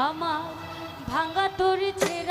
আমার ভাঙা তোর ছেঁড়া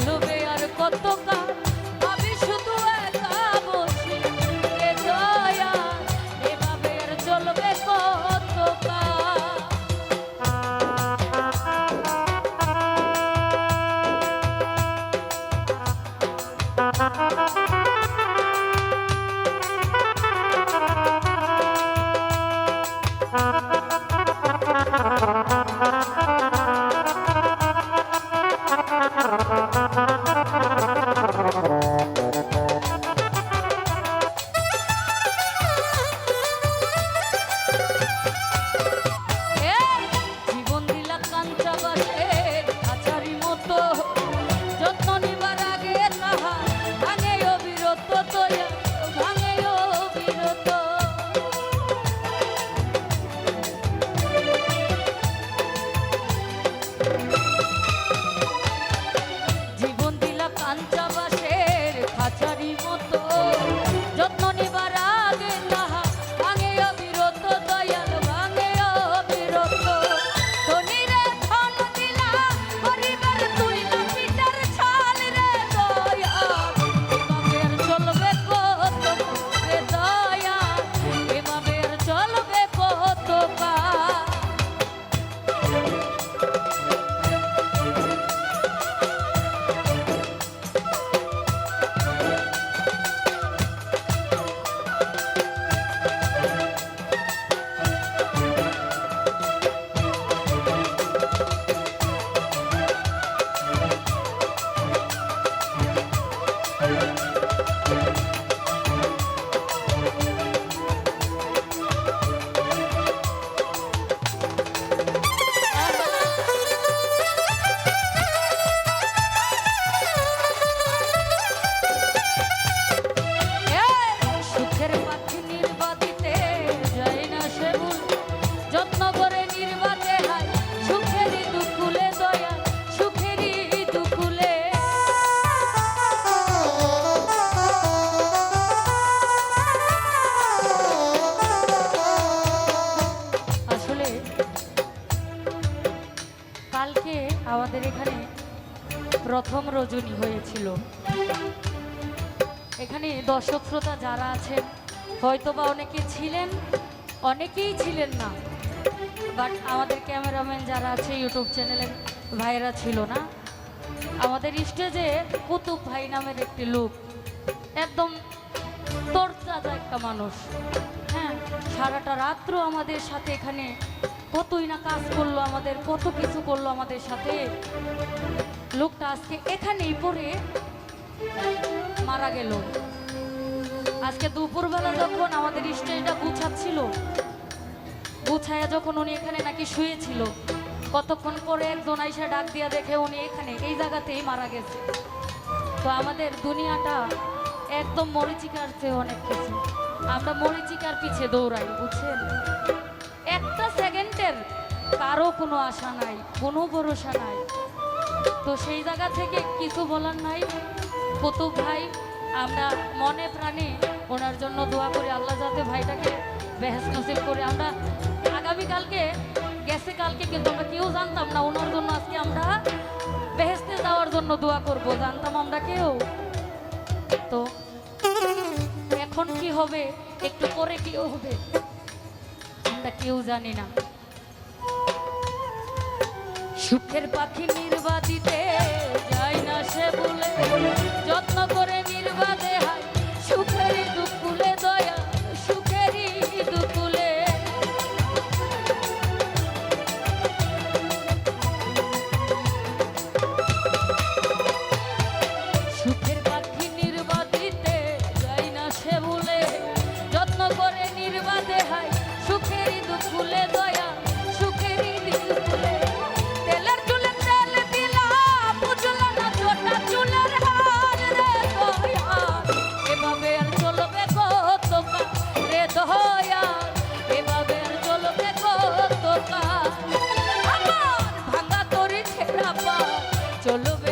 চলবে আর কত কাল প্রথম রজনী হয়েছিল। এখানে দর্শক শ্রোতা যারা আছেন, হয়তোবা অনেকে ছিলেন, অনেকেই ছিলেন না বাট আমাদের ক্যামেরাম্যান যারা আছে, ইউটিউব চ্যানেলের ভাইয়েরা ছিল না। আমাদের স্টেজে কুতুব ভাই নামের একটি লোক, একদম তরতাজা একটা মানুষ। হ্যাঁ সারাটা রাত্র আমাদের সাথে এখানে কতই না কাজ করল আমাদের, কত কিছু করল আমাদের সাথে। লোকটা আজকে এখানেই পড়ে মারা গেল। আজকে দুপুরবেলা যখন আমাদের স্টেজটা গুছাচ্ছিল, গুছায়া যখন উনি এখানে নাকি শুয়েছিল, কতক্ষণ পরে একজন আইসা ডাক দিয়া দেখে উনি এখানে, এই জায়গাতেই মারা গেছে। তো আমাদের দুনিয়াটা একদম মরিচিকার চেয়ে অনেক কিছু আমরা মরিচিকার পিছে দৌড়াই, বুঝছেন? একটা সেকেন্ডের কারও কোনো আশা নাই, কোনো ভরসা নাই। তো সেই জায়গা থেকে কিছু বলার নাই। কুতুব ভাই, আমরা মনে প্রাণে ওনার জন্য দোয়া করি, আল্লাহ যাতে ভাইটাকে বেহেস নসিব করে। আমরা আগামীকালকে, গেছে কালকে কিন্তু আমরা কেউ জানতাম না, ওনার জন্য আজকে আমরা বেহেস্তে যাওয়ার জন্য দোয়া করব। জানতাম আমরা কেউ। তো এখন কি হবে? একটু পরে কি হবে? আমরা কেউ জানি না। সুখের পাখি নির্বাদিতে যায় না সে বলে যত্ন করে নির্বাদে চলবে